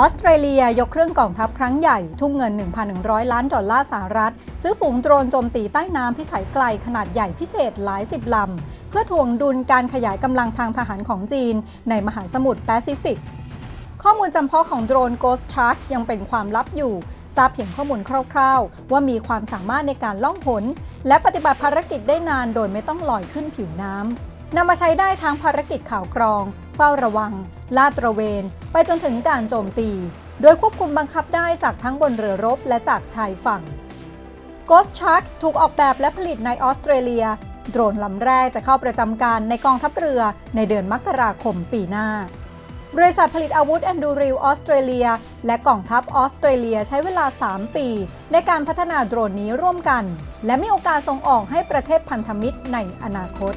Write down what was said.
ออสเตรเลียยกเครื่องกองทัพครั้งใหญ่ ทุ่มเงิน 1,100 ล้านดอลลาร์สหรัฐ ซื้อฝูงโดรนโจมตีใต้น้ำพิสัยไกลขนาดใหญ่พิเศษหลายสิบลำ เพื่อทวงดุลการขยายกำลังทางทหารของจีน ในมหาสมุทรแปซิฟิก ข้อมูลจำเพาะของโดรน Ghost Shark ยังเป็นความลับอยู่ ทราบเพียงข้อมูลคร่าวๆ ว่ามีความสามารถในการล่องหนและปฏิบัติภารกิจได้นานโดยไม่ต้องลอยขึ้นผิวน้ำ นำมาใช้ได้ทั้งภารกิจข่าวกรอง เฝ้าระวัง ลาดตระเวน ไปจนถึงการโจมตี โดยควบคุมบังคับได้จากทั้งบนเรือรบและจากชายฝั่ง Ghost Shark ถูกออกแบบและผลิตในออสเตรเลีย โดรนลำแรกจะเข้าประจำการในกองทัพเรือในเดือนมกราคมปีหน้า บริษัทผลิตอาวุธแอนดูริลออสเตรเลีย และกองทัพออสเตรเลียใช้เวลา 3 ปี ในการพัฒนาโดรนนี้ร่วมกัน และมีโอกาสส่งออกให้ประเทศพันธมิตรในอนาคต